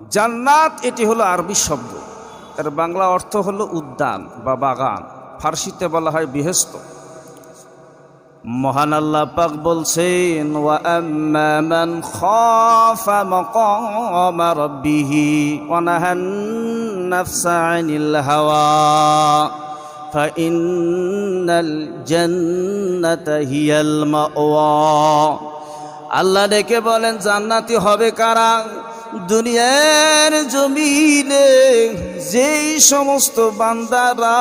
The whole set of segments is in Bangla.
জান্নাত এটি হলো আরবি শব্দ। এর বাংলা অর্থ হলো উদ্যান বা বাগান। ফার্সিতে বলা হয় বিহেস্ত। মহান আল্লাহ পাক বলছেন, ওয়া আম্মা মান খাফা মাকাম রাব্বিহি ওয়া নাহান নাফসা আনিল হাওয়া। ফাইন্নাল জান্নাতা হিয়াল মাওয়া। আল্লাহ ডেকে বলেন, জান্নাতি হবে কারা? দুনিয়ার জমিনে যেই সমস্ত বান্দারা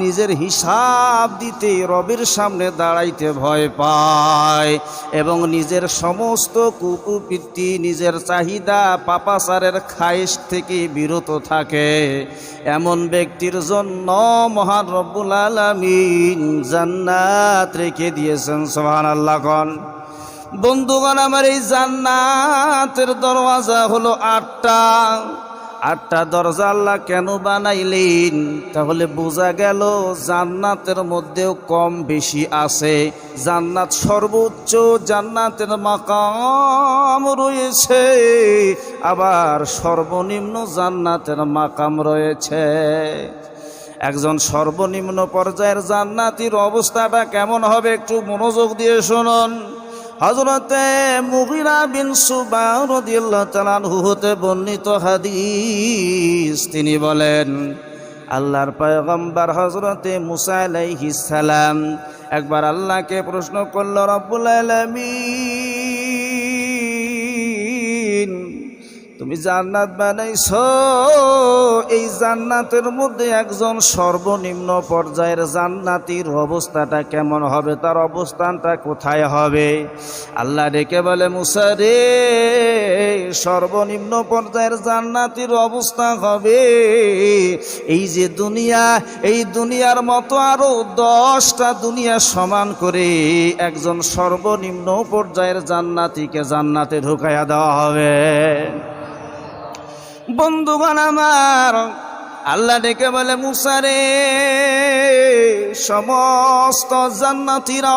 নিজের হিসাব দিতে রবের সামনে দাঁড়াইতে ভয় পায় এবং নিজের সমস্ত কুকুপিত্তি নিজের চাহিদা পাপাচারের খায়েশ থেকে বিরত থাকে। এমন ব্যক্তির জন্য মহান রব্বুল আলমিন জান্নাত রেখে দিয়েছেন সোহান আল্লাহ বন্ধুগণ, আমার এই জান্নাতের দরওয়াজা হলো আটটা। আটটা দরজা আল্লাহ কেন বানাইলেন? তাহলে বোঝা গেল জান্নাতের মধ্যেও কম বেশি আছে। জান্নাত সর্বোচ্চ, জান্নাতের মাকাম রয়েছে। আবার সর্বনিম্ন জান্নাতের মাকাম রয়েছে। একজন সর্বনিম্ন পর্যায়ের জান্নাতির অবস্থাটা কেমন হবে একটু মনোযোগ দিয়ে শুনুন। হজরতে মুগিরা বিন সুবা রদিয়াল্লাহ তালানহু হতে বর্ণিত হাদিস। তিনি বলেন, আল্লাহর পয়গম্বর হজরতে মুসাইলাই হিসালাম সালাম একবার আল্লাহকে প্রশ্ন করল, রব্বুল আলামিন তুমি জান্নাত বানাইছো। এই জান্নাতের মধ্যে একজন সর্বনিম্ন পর্যায়ের জান্নাতির অবস্থাটা কেমন হবে? তার অবস্থানটা কোথায় হবে? আল্লাহ ডেকে বলে মুসারে সর্বনিম্ন পর্যায়ের জান্নাতির অবস্থা হবে। এই যে দুনিয়া, এই দুনিয়ার মতো আরও দশটা দুনিয়া সমান করে একজন সর্বনিম্ন পর্যায়ের জান্নাতিকে জান্নাতে ঢুকাইয়া দেওয়া হবে। বন্ধুগণ আমার, আল্লাহ ডেকে বলে মুসারে সমস্ত জান্নাতিরা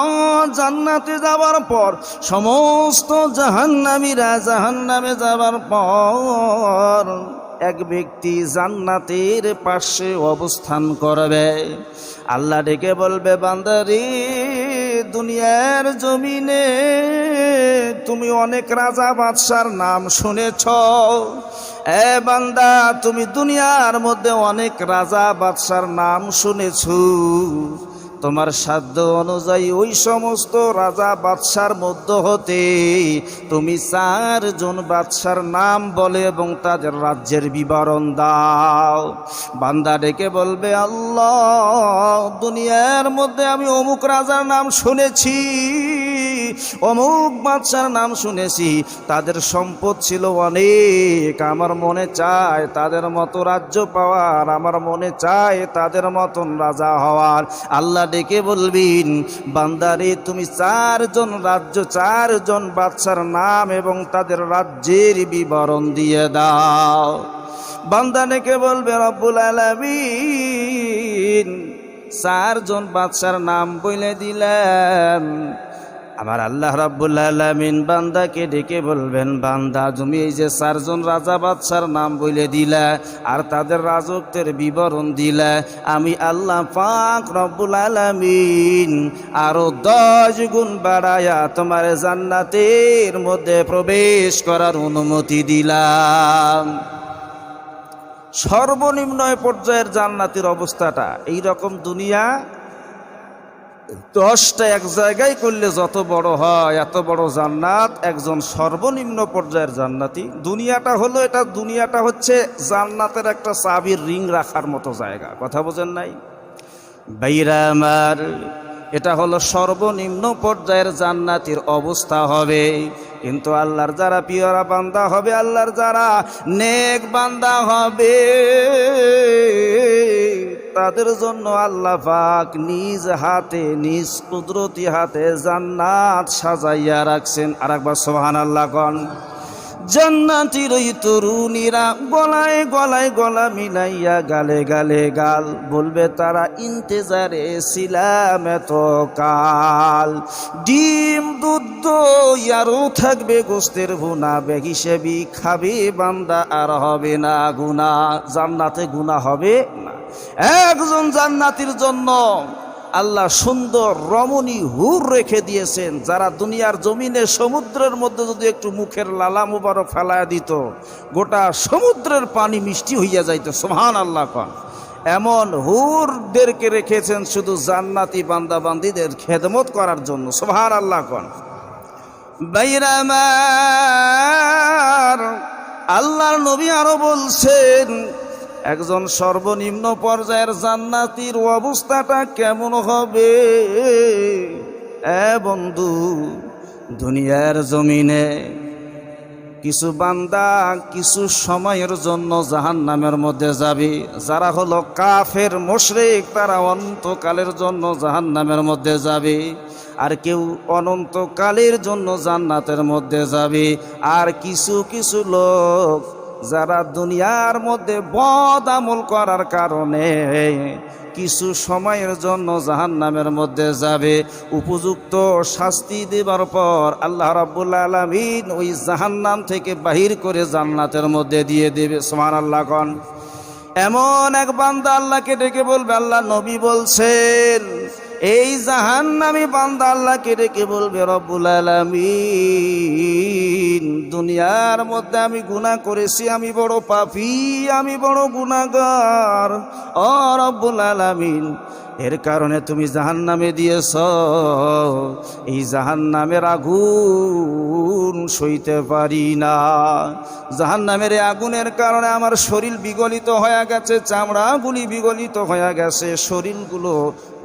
জান্নাতে যাওয়ার পর, সমস্ত জাহান্নামীরা জাহান্নামে যাওয়ার পর এক ব্যক্তি জান্নাতের পাশে অবস্থান করবে। আল্লাহ ডেকে বলবে, বান্দারি, দুনিয়ার জমিনে তুমি অনেক রাজা বাদশার নাম শুনেছ। এ বান্দা, তুমি দুনিয়ার মধ্যে অনেক রাজা বাদশার নাম শুনেছ। তোমার সাধ্য অনুযায়ী ওই সমস্ত রাজা বাদশার মধ্য হতে তুমি চারজন বাদশার নাম বলে এবং তাদের রাজ্যের বিবরণ দাও। বান্দা ডেকে বলবে, আল্লাহ, দুনিয়ার মধ্যে আমি অমুক রাজার নাম শুনেছি, অমুক বাদশার নাম শুনেছি, তাদের সম্পদ ছিল অনেক, আমার মনে চায় তাদের মতো রাজ্য পাওয়ার, আমার মনে চায় তাদের মতন রাজা হওয়ার। আল্লাহ ডেকে বলবিন, বান্দারে, তুমি চারজন রাজ্য, চারজন বাদশার নাম এবং তাদের রাজ্যের বিবরণ দিয়ে দাও। বান্দানেকে বলবে, রব্বুল আলামিন, চারজন বাদশার নাম বলে দিলাম আমার আল্লাহ রাব্বুল আলামিন বান্দাকে ডেকে বলবেন, বান্দা, তুমি এই যে চারজন রাজা বাদশার নাম বলে দিলা আর তাদের রাজত্বের বিবরণ দিলা, আমি আল্লাহ পাক রব্বুল আলামিন আরও দশ গুণ বাড়ায়া তোমার জান্নাতের মধ্যে প্রবেশ করার অনুমতি দিলাম। সর্বনিম্ন পর্যায়ের জান্নাতের অবস্থাটা এই রকম দুনিয়া দশটা এক জায়গায় করলে যত বড় হয়, এত বড় জান্নাত, একজন সর্বনিম্ন পর্যায়ের জান্নাতি। দুনিয়াটা হলো এটা, দুনিয়াটা হচ্ছে জান্নাতের একটা চাবির রিং রাখার মতো জায়গা। কথা বোঝেন নাই? বাইরা আমার এটা হলো সর্বনিম্ন পর্যায়ের জান্নাতির অবস্থা হবে। কিন্তু আল্লাহর যারা পিয়রা বান্দা হবে, আল্লাহর যারা নেক বান্দা হবে, তাদের জন্য আল্লাহ পাক নিজ হাতে, নিজ কুদরতি হাতে জান্নাত সাজাইয়া রাখছেন। আর একবার সোহান আল্লাহ জান্নাতির ওই তরুণীরা গলায় গলায় গলা মিলাইয়া গালে গালে গাল বলবে, তারা ইন্তেজারে ছিলাম এত কাল ডিম, দুধ আরও থাকবে গোস্তের ভুনা, বেহিসেবি খাবে বান্দা আর হবে না গুনা জান্নাতে গুনা হবে না। একজন জান্নাতির জন্য আল্লাহ সুন্দর রমণী হুর রেখে দিয়েছেন, যারা দুনিয়ার জমিনে সমুদ্রের মধ্যে যদি একটু মুখের লালা মুবারক ফেলায় দিত, গোটা সমুদ্রের পানি মিষ্টি হইয়া যাইত সোহান আল্লাহ কন। এমন হুরদেরকে রেখেছেন শুধু জান্নাতি বান্দাবান্দিদের খেদমত করার জন্য সোহান আল্লাহ কন। বাইরামার, আল্লাহর নবী আরও বলছেন একজন সর্বনিম্ন পর্যায়ের জান্নাতির অবস্থাটা কেমন হবে? এ বন্ধু, দুনিয়ার জমিনে কিছু বান্দা কিছু সময়ের জন্য জাহান নামের মধ্যে যাবে। যারা হলো কাফের, মোশরেক, তারা অনন্তকালের জন্য জাহান নামের মধ্যে যাবে। আর কেউ অনন্তকালের জন্য জান্নাতের মধ্যে যাবে। আর কিছু কিছু লোক যারা দুনিয়ার মধ্যে বদ আমল করার কারণে কিছু সময়ের জন্য জাহান নামের মধ্যে যাবে, উপযুক্ত শাস্তি দেবার পর আল্লাহ রাব্বুল আলমিন ওই জাহান নাম থেকে বাহির করে জান্নাতের মধ্যে দিয়ে দেবে সমান আল্লাহ কন। এমন এক বান্দা আল্লাহকে ডেকে বলবে, আল্লাহ নবী বলছেন এই জাহান নামি বান্দা আল্লাহকে ডেকে বলবে, রব্বুল আলমিন, দুনিয়ার মধ্যে আমি গুনাহ করেছি, আমি বড় পাপি, আমি বড় গুনাহগার। ও রব্বুল আলমিন, এর কারণে তুমি জাহান নামে দিয়েছ। এই জাহান নামের আগুন সইতে পারি না। জাহান নামের আগুনের কারণে আমার শরীর বিগলিত হয়ে গেছে, চামড়াগুলি বিগলিত হয়ে গেছে, শরীরগুলো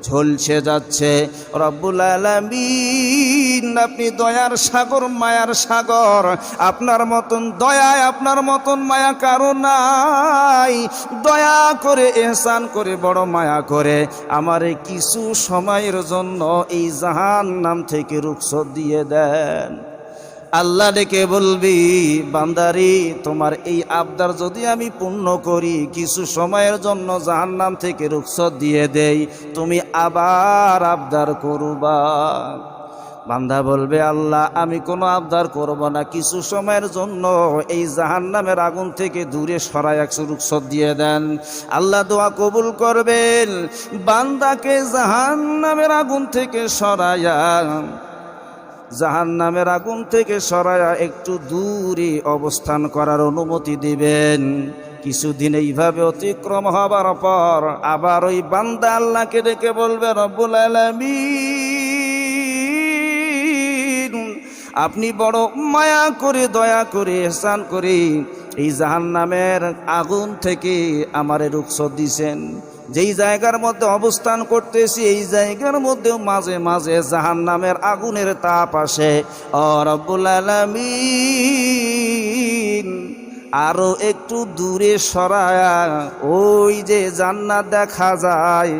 ঝলসে যাচ্ছে। রব্বুল আলমিন, আপনি দয়ার সাগর, মায়ার সাগর। আপনার মতন দয়ায়, আপনার মতন মায়া কারও নাই। দয়া করে, এহসান করে, বড় মায়া করে। আমার কিছু সময়ের জন্য এই জাহান নাম থেকে রুক্ষ দিয়ে দেন। আল্লাহ ডেকে বলবি, বান্দারি, তোমার এই আবদার যদি আমি পূর্ণ করি, কিছু সময়ের জন্য জাহান্নাম থেকে রুখসত দিয়ে দেই, তুমি আবার আবদার করবা। বান্দা বলবে, আল্লাহ, আমি কোনো আবদার করব না। কিছু সময়ের জন্য এই জাহান্নামের আগুন থেকে দূরে সরাই একশো রুখসত দিয়ে দেন। আল্লাহ দোয়া কবুল করবেন। বান্দাকে জাহান্নামের আগুন থেকে সরাইয়া জাহান নামের আগুন থেকে সরায়া একটু দূরে অবস্থান করার অনুমতি দিবেন। কিছুদিন এইভাবে অতিক্রম হবার পর আবার ওই বান্দা আল্লাহকে ডেকে বলবে, রব্বুল আপনি বড় মায়া করে, দয়া করে, এহসান করে এই জাহান নামের আগুন থেকে আমারে রুখসত দিছেন। যেই জায়গার মধ্যে অবস্থান করতেছি, এই জায়গার মধ্যে মাঝে মাঝে জাহান নামের আগুনের তাপ আসে। অরবুল আলমিন। আরও একটু দূরে সরায়া, ওই যে জান্নাত দেখা যায়,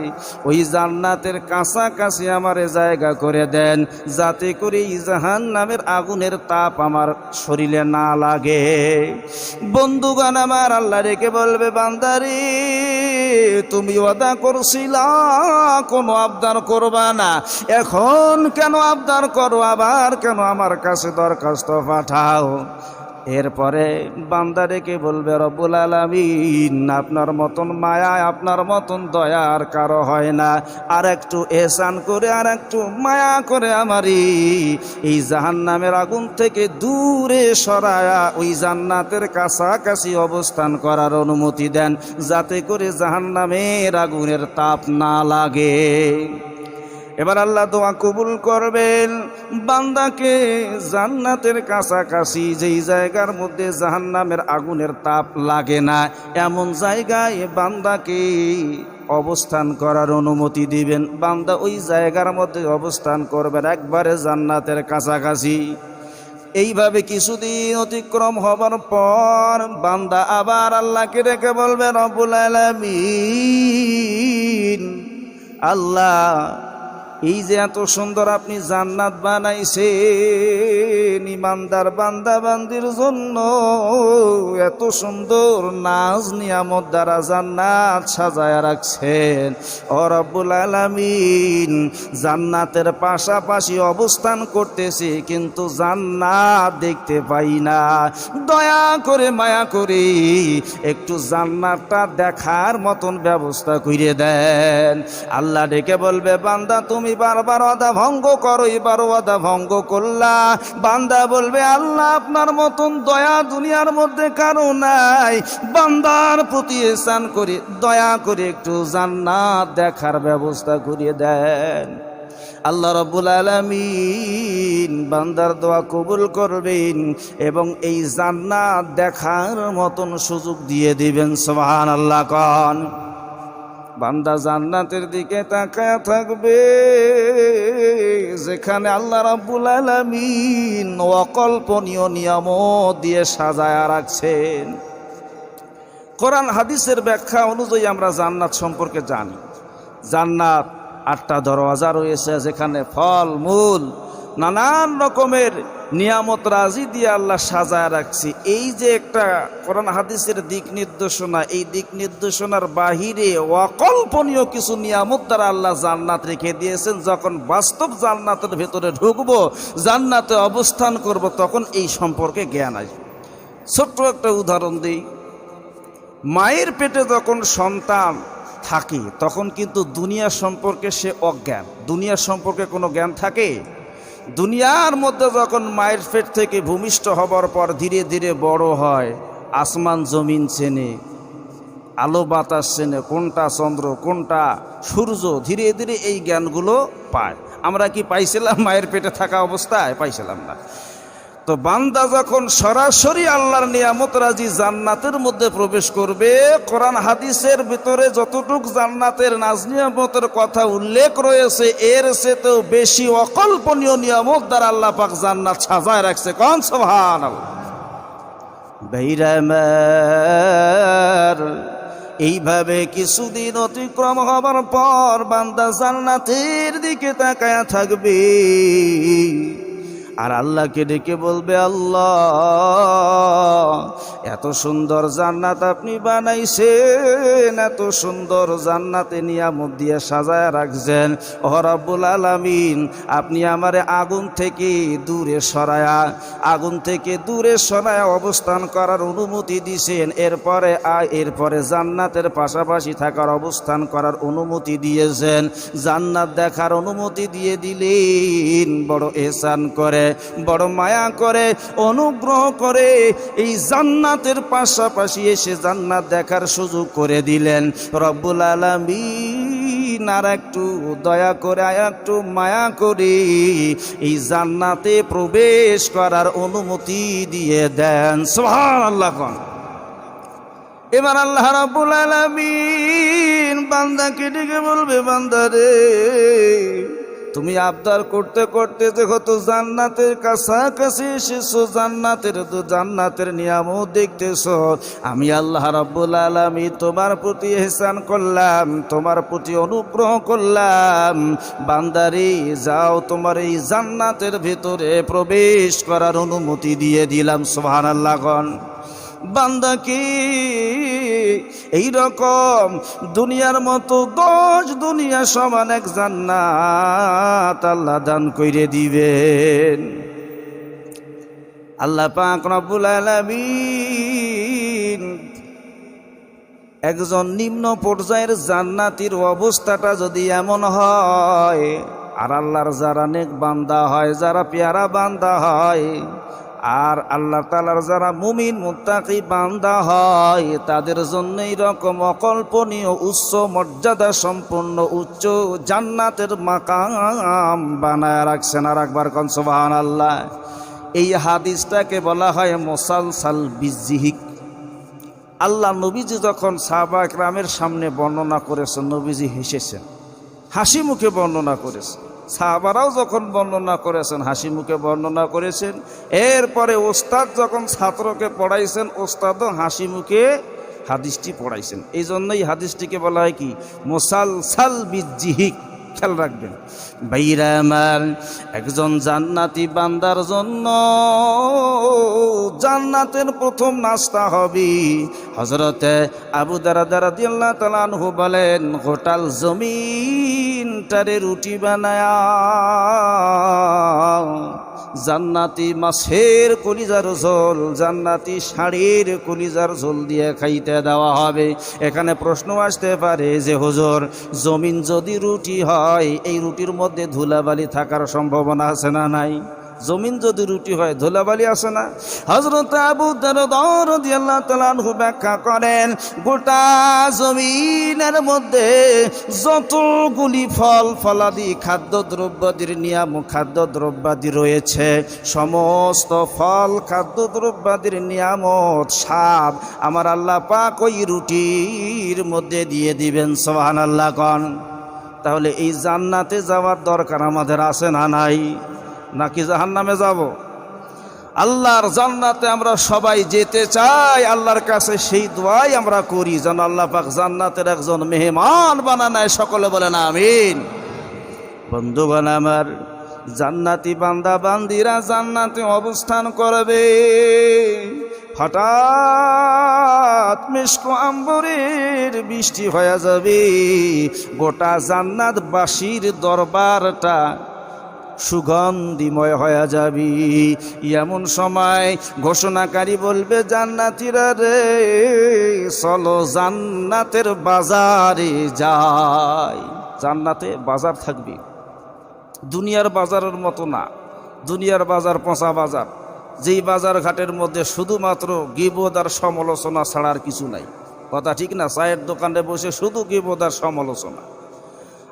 ওই জান্নাতের কাছাকাছি আমার জায়গা করে দেন, যাতে করে এই জাহান নামের আগুনের তাপ আমার শরীরে না লাগে। বন্ধুগান আমার আল্লাহ রেখে বলবে, বান্দারে, তুমি ওয়াদা করছিলা, কোনো আবদার করবা না। এখন কেন আবদার করো? আবার কেন আমার কাছে দরখাস্ত পাঠাও? এরপরে বান্দারেকে বলবে, রব্বুল আলমিন, আপনার মতন মায়া, আপনার মতন দয়া আর কারও হয় না। আর একটু এহসান করে আর একটু মায়া করে আমারই এই জাহান নামের আগুন থেকে দূরে সরায়া ওই জান্নাতের কাছাকাছি অবস্থান করার অনুমতি দেন, যাতে করে জাহান নামের আগুনের তাপ না লাগে। এবার আল্লাহ দোয়া কবুল করবেন। বান্দাকে জান্নাতের কাছাকাছি যেই জায়গার মধ্যে জাহান্নামের আগুনের তাপ লাগে না, এমন জায়গায় বান্দাকে অবস্থান করার অনুমতি দিবেন। বান্দা ওই জায়গার মধ্যে অবস্থান করবেন একবারে জান্নাতের কাছাকাছি। এইভাবে কিছুদিন অতিক্রম হবার পর বান্দা আবার আল্লাহকে রেখে বলবে রবুল আলমিন, আল্লাহ এই যে এত সুন্দর আপনি জান্নাত বানাইছেন, ইমানদার বান্দা বান্দির জন্য এত সুন্দর নাজ নিয়ামত দ্বারা জান্নাত সাজায় রাখছেন। ও রব্বুল আলামিন, জান্নাতের পাশাপাশি অবস্থান করতেছি কিন্তু জান্নাত দেখতে পাই না। দয়া করে মায়া করে একটু জান্নাতটা দেখার মতন ব্যবস্থা করে দেন। আল্লাহ ডেকে বলবে, বান্দা, তুমি বারবার অদা ভঙ্গ করো, এবার অদা ভঙ্গ করলা। বান্দা বলবে, আল্লাহ আপনার মতন দয়া দুনিয়ার মধ্যে কারও নাই। বান্দার প্রতি স্নান করে, দয়া করে একটু জান্নাত দেখার ব্যবস্থা করিয়ে দেন। আল্লাহ রব্বুল আলমিন বান্দার দোয়া কবুল করবেন এবং এই জান্নাত দেখার মতন সুযোগ দিয়ে দিবেন সোহান আল্লাহ কন। বান্দা জান্নাতের দিকে তাকায় থাকবে। যেখানে আল্লাহ রাব্বুল আলামিন অকল্পনীয় নিয়ামত দিয়ে সাজায় রাখছেন। কোরআন হাদিসের ব্যাখ্যা অনুযায়ী আমরা জান্নাত সম্পর্কে জানি। জান্নাত আটটা দরওয়াজা রয়েছে, যেখানে ফল, মূল নানান রকমের নিয়ামত রাজি দিয়ে আল্লাহ সাজায় রাখছি। এই যে একটা কোরআন হাদিসের দিক নির্দেশনা, এই দিক নির্দেশনার বাহিরে অকল্পনীয় কিছু নিয়ামত দ্বারা আল্লাহ জান্নাত রেখে দিয়েছেন। যখন বাস্তব জান্নাতের ভেতরে ঢুকবো, জান্নাতে অবস্থান করব, তখন এই সম্পর্কে জ্ঞান আসবে। ছোট্ট একটা উদাহরণ দিই। মায়ের পেটে যখন সন্তান থাকে, তখন কিন্তু দুনিয়া সম্পর্কে সে অজ্ঞান। দুনিয়া সম্পর্কে কোনো জ্ঞান থাকে? দুনিয়ার মধ্যে যখন মায়ের পেট থেকে ভূমিষ্ঠ হবার পর ধীরে ধীরে বড় হয়, আসমান জমিন চেনে, আলো বাতাস চেনে, কোনটা চন্দ্র, কোনটা সূর্য, ধীরে ধীরে এই জ্ঞানগুলো পায়। আমরা কি পাইছিলাম মায়ের পেটে থাকা অবস্থায়? পাইছিলাম না। তো বান্দা যখন সরাসরি আল্লাহর নিয়ামত রাজি জান্নাতের মধ্যে প্রবেশ করবে, কোরআন হাদিসের ভিতরে যতটুক জান্নাতের নাজ নিয়ামতের কথা উল্লেখ রয়েছে, এর চেয়েও বেশি অকল্পনীয় নিয়ামত দ্বারা আল্লাহ পাক জান্নাত সাজায় রাখছে। কন সোহান এইভাবে কিছুদিন অতিক্রম হবার পর বান্দা জান্নাতের দিকে তাকায়া থাকবে। আর আল্লাহকে ডেকে বলবে আল্লাহ। এত সুন্দর জান্নাত আপনি বানাইছেন, এত সুন্দর জান্নাতে নিয়ামত দিয়ে সাজায় রাখছেন। হরাবুল আলামিন, আপনি আমারে আগুন থেকে দূরে সরায়া, আগুন থেকে দূরে সরায়া অবস্থান করার অনুমতি দিছেন। এরপরে, আ, এরপরে জান্নাতের পাশাপাশি থাকার অবস্থান করার অনুমতি দিয়েছেন। জান্নাত দেখার অনুমতি দিয়ে দিলেন, বড় এসান করে, বড় মায়া করে, অনুগ্রহ করে এই জান্নাতের পাশাপাশি এসে জান্নাত দেখার সুযোগ করে দিলেন। রব্বুল আলমিন আর একটু দয়া করে একটু মায়া করে। এই জান্নাতে প্রবেশ করার অনুমতি দিয়ে দেন। সোহান আল্লাহ এবার আল্লাহ রাব্বুল আলামিন বান্দাকে ডেকে বলবে বান্দারে তুমি আবদার করতে করতে দেখো তো জান্নাতের কাছাকাছি এসেছ, জান্নাতের তো জান্নাতের নিয়ামত দেখতেছ। আমি আল্লাহ রাব্বুল আলামিন তোমার প্রতি এহসান করলাম, তোমার প্রতি অনুগ্রহ করলাম। বান্দারি, যাও তোমার এই জান্নাতের ভিতরে প্রবেশ করার অনুমতি দিয়ে দিলাম সোহান গণ। বান্দাকে এই রকম দুনিয়ার মতো দশ দুনিয়া সমান এক জান্নাত আল্লাহ দান করে দিবেন। আল্লাহ পাক রব্বুল আলামিন একজন নিম্ন পর্যায়ের জান্নাতির অবস্থাটা যদি এমন হয়, আর আল্লাহর যারা নেক বান্দা হয়, যারা পেয়ারা বান্দা হয় আর আল্লাহ তালার যারা মুমিন, মুত্তাকি বান্দা হয়, তাদের জন্য রকম অকল্পনীয়, উচ্চ মর্যাদা সম্পন্ন, উচ্চ জান্নাতের মাকাম বানায় রাখছেন। আর একবার কনসবাহান আল্লাহ এই হাদিসটাকে বলা হয় মোসালসাল বিজিহিক। আল্লাহ নবীজি যখন সাহবা গ্রামের সামনে বর্ণনা করেছেন, নবীজি হেসেছেন হাসি মুখে বর্ণনা করেছেন। সাহাবারাও যখন বর্ণনা করেছেন, হাসি মুখে বর্ণনা করেছেন, এরপরে ওস্তাদ যখন ছাত্রকে পড়াইছেন, ওস্তাদও হাসি মুখে হাদিসটি পড়াইছেন। এই জন্যই হাদিসটিকে বলা হয় কি? মোসালসাল বিজিহিক খেয়াল রাখবেন। ভাইরা আমার, একজন জান্নাতি বান্দার জন্য জান্নাতের প্রথম নাস্তা হবে। হজরতে আবু দারা দারা দিল্লা তালানহু বলেন, হোটাল জমিনটারে রুটি বানায়া জান্নাতি মাছের কলিজার ঝোল, জান্নাতি শাড়ির কলিজার ঝোল দিয়ে খাইতে দেওয়া হবে। এখানে প্রশ্ন আসতে পারে যে, হুজুর, জমিন যদি রুটি হয়, এই রুটির মধ্যে ধুলাবালি থাকার সম্ভাবনা আছে না নাই? জমিন যদি রুটি হয়, ধুলাবালি আসে না। হজরত আবু আল্লাহ তালানহু ব্যাখ্যা করেন, গোটা জমিনের মধ্যে যতগুলি ফল ফলাদি খাদ্য দ্রব্যাদির নিয়াম খাদ্য দ্রব্যাদি রয়েছে, সমস্ত ফল খাদ্য দ্রব্যাদির নিয়ামত সাপ আমার আল্লাহ পাক ওই রুটির মধ্যে দিয়ে দিবেন সোহান আল্লাহ কন। তাহলে এই জান্নাতে যাওয়ার দরকার আমাদের আছে না নাই? নাকি জাহান নামে যাব? আল্লাহর জান্নাতে আমরা সবাই যেতে চাই, আল্লাহর কাছে সেই দোয়াই আমরা করি, যেন আল্লাহ পাক জান্নাতের একজন মেহমান বানানায় সকলে বলেন আমিন। বন্ধুগণ আমার, জান্নাতি বান্দা, বান্দিরা জান্নাতে অবস্থান করবে। হঠাৎ মিষ্ক আম্বরের বৃষ্টি হয়ে যাবে। গোটা জান্নাত জান্নাতবাসীর দরবারটা সুগন্ধিময় হয়ে যাবি। এমন সময় ঘোষণাকারী বলবে, জান্নাতিরা রে, চলো জান্নাতের বাজারে যাই। জান্নাতে বাজার থাকবে। দুনিয়ার বাজারের মতো না। দুনিয়ার বাজার পচা বাজার। যেই বাজার ঘাটের মধ্যে শুধুমাত্র গিবোধ আর সমালোচনা ছাড়ার কিছু নাই। কথা ঠিক না? চায়ের দোকানে বসে শুধু গিবোধ আর সমালোচনা।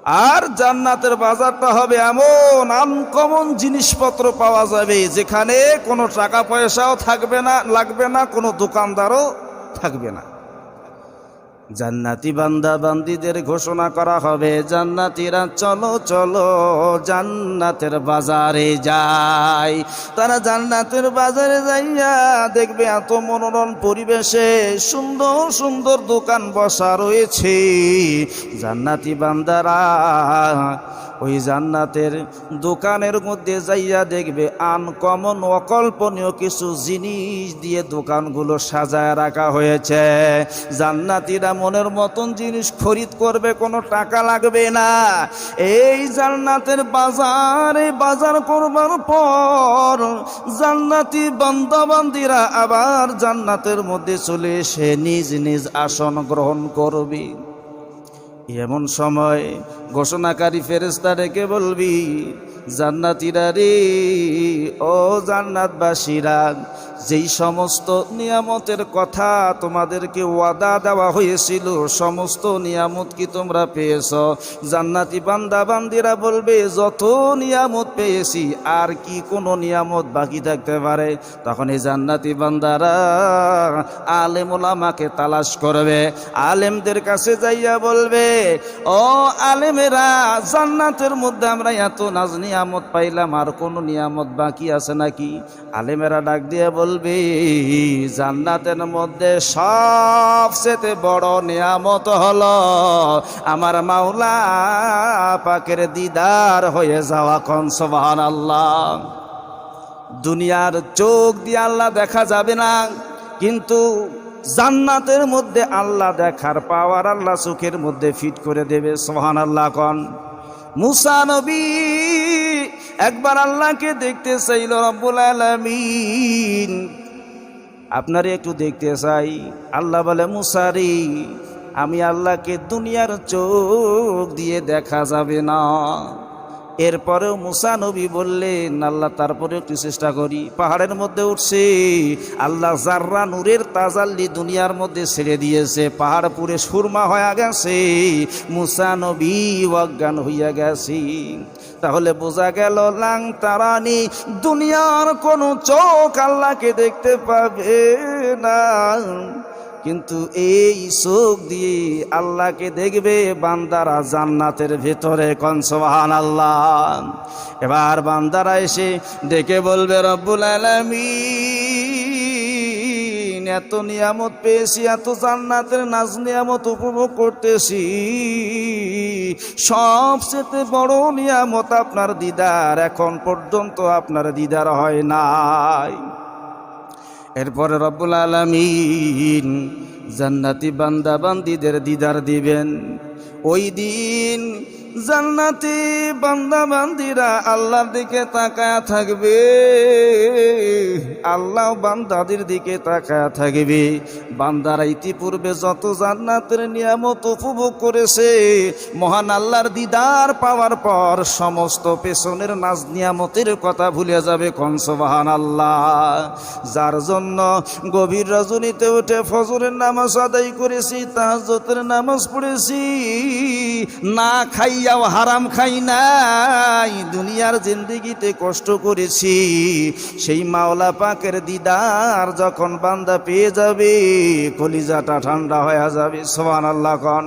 আর জান্নাতের বাজারটা হবে এমন আনকমন জিনিসপত্র পাওয়া যাবে, যেখানে কোনো টাকা পয়সাও থাকবে না, লাগবে না, কোনো দোকানদারও থাকবে না। জান্নাতি বান্দা বান্দিদের ঘোষণা করা হবে, জান্নাতিরা চলো চলো জান্নাতের বাজারে যাই। তারা জান্নাতের বাজারে যাইয়া দেখবে এত মনোরম পরিবেশে সুন্দর সুন্দর দোকান বসা রয়েছে। জান্নাতি বান্দারা ওই জান্নাতের দোকানের মধ্যে যাইয়া দেখবে আনকমন অকল্পনীয় কিছু জিনিস দিয়ে দোকানগুলো সাজায় রাখা হয়েছে। জান্নাতিরা মনের মতন জিনিস খরিদ করবে, কোনো টাকা লাগবে না। এই জান্নাতের বাজারে বাজার করবার পর জান্নাতি বান্দাবান্দিরা আবার জান্নাতের মধ্যে চলে এসে নিজ নিজ আসন গ্রহণ করবে। এমন সময় ঘোষণাকারী ফেরেস্তা রেখে বলবি জান্নাতিরা রে ও জান্নাতবাসীরা যেই সমস্ত নিয়ামতের কথা তোমাদেরকে ওয়াদা দেওয়া হয়েছিল, সমস্ত নিয়ামত কি তোমরা পেয়েছ? জান্নাতি বান্দা বান্দিরা বলবে, যত নিয়ামত পেয়েছি, আর কি কোনো নিয়ামত বাকি থাকতে পারে? তখন এই জান্নাতি বান্দারা আলেম ওলামাকে তালাশ করবে। আলেমদের কাছে যাইয়া বলবে, ও আলেমেরা, জান্নাতের মধ্যে আমরা এত নাজ নিয়ামত পাইলাম, আর কোনো নিয়ামত বাকি আছে নাকি? আলেমেরা ডাক দিয়ে বলবে জান্নাতের মধ্যে সবচেয়ে বড় নিয়ামত হলো আমার মাওলা পাকের দিদার হয়ে যাওয়া কন সোবাহান আল্লাহ দুনিয়ার চোখ দিয়ে আল্লাহ দেখা যাবে না, কিন্তু জান্নাতের মধ্যে আল্লাহ দেখার পাওয়ার আল্লাহ চোখের মধ্যে ফিট করে দেবে সোহান আল্লাহ কন। মুসা নবী একবার আল্লাহকে দেখতে চাইল রব্বুল আলমিন। আপনারে একটু দেখতে চাই। আল্লাহ বলে, মুসারি, আমি আল্লাহকে দুনিয়ার চোখ দিয়ে দেখা যাবে না। এরপরেও মুসা নবী বললেন, আল্লাহ তারপরেও একটু চেষ্টা করি। পাহাড়ের মধ্যে উঠছে, আল্লাহ জাররা নূরের তাজাল্লি দুনিয়ার মধ্যে ছেড়ে দিয়েছে, পাহাড় পুরে সুরমা হয়ে গেছে, মুসা নবী অজ্ঞান হইয়া গেছে। তাহলে বোঝা গেল, লাং তারানি, দুনিয়ার কোনো চোখ আল্লাহকে দেখতে পাবে না। কিন্তু এই চোখ দিয়ে আল্লাহকে দেখবে বান্দারা জান্নাতের ভেতরে কনসবাহান আল্লাহ এবার বান্দারা এসে দেখে বলবে, রব্বুল আলমিন, এত নিয়ামত পেয়েছি, এত জান্নাতের নাজ নিয়ামত উপভোগ করতেছি। সবচেয়ে বড় নিয়ামত আপনার দিদার এখন পর্যন্ত আপনার দিদার হয় নাই। এরপরে রব্বুল আলমিন জান্নাতি বান্দা বান্দিদের দিদার দিবেন। ওই দিন জান্নাতি বান্দা বান্দিরা আল্লাহর দিকে তাকায় থাকবে। আল্লাহ বান্দাদের দিকে তাকায় থাকবে। বান্দারা ইতিপূর্বে যত জান্নাতের নিয়ামত উপভোগ করেছে, মহান আল্লাহর দিদার পাওয়ার পর সমস্ত পেছনের নাজ নিয়ামতের কথা ভুলে যাবে কনসবাহান আল্লাহ যার জন্য গভীর রজনীতে উঠে ফজরের নামাজ আদায় করেছি তাহাজতের নামাজ পড়েছি। না খাইয়াও হারাম খাই নাই, দুনিয়ার জিন্দিগিতে কষ্ট করেছি। সেই মাওলা পাকের দিদার যখন বান্দা পেয়ে যাবে, কলিজাটা ঠান্ডা হয়ে যাবে সোহান আল্লাহ কন।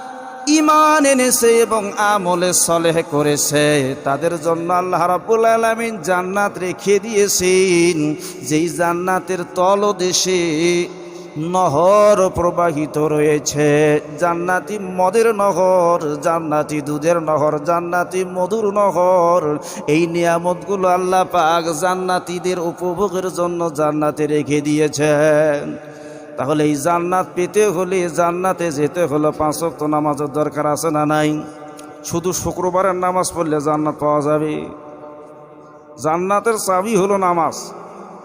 ইমান এনেছে এবং আমলে সলেহ করেছে। তাদের জন্য আল্লাহ রাব্বুল আলামিন জান্নাত রেখে দিয়েছেন। যেই জান্নাতের তলদেশে নহর প্রবাহিত রয়েছে। জান্নাতি মদের নহর, জান্নাতি দুধের নহর, জান্নাতি মধুর নহর, এই নিয়ামতগুলো আল্লাহ পাক জান্নাতীদের উপভোগের জন্য জান্নাতে রেখে দিয়েছেন। তাহলে এই জান্নাত পেতে হলে জান্নাতে যেতে হলে পাঁচ ওয়াক্ত নামাজের দরকার আছে না নাই? শুধু শুক্রবারের নামাজ পড়লে জান্নাত পাওয়া যাবে। জান্নাতের চাবি হলো নামাজ।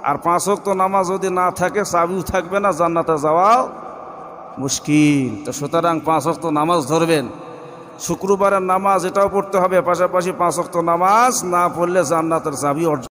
আর পাঁচ ওয়াক্ত নামাজ যদি না থাকে, চাবিও থাকবে না, জান্নাতে যাওয়া মুশকিল। তো সুতরাং পাঁচ ওয়াক্ত নামাজ ধরবেন। শুক্রবারের নামাজ এটাও পড়তে হবে। পাশাপাশি পাঁচ ওয়াক্ত নামাজ না পড়লে জান্নাতের চাবি অর্জন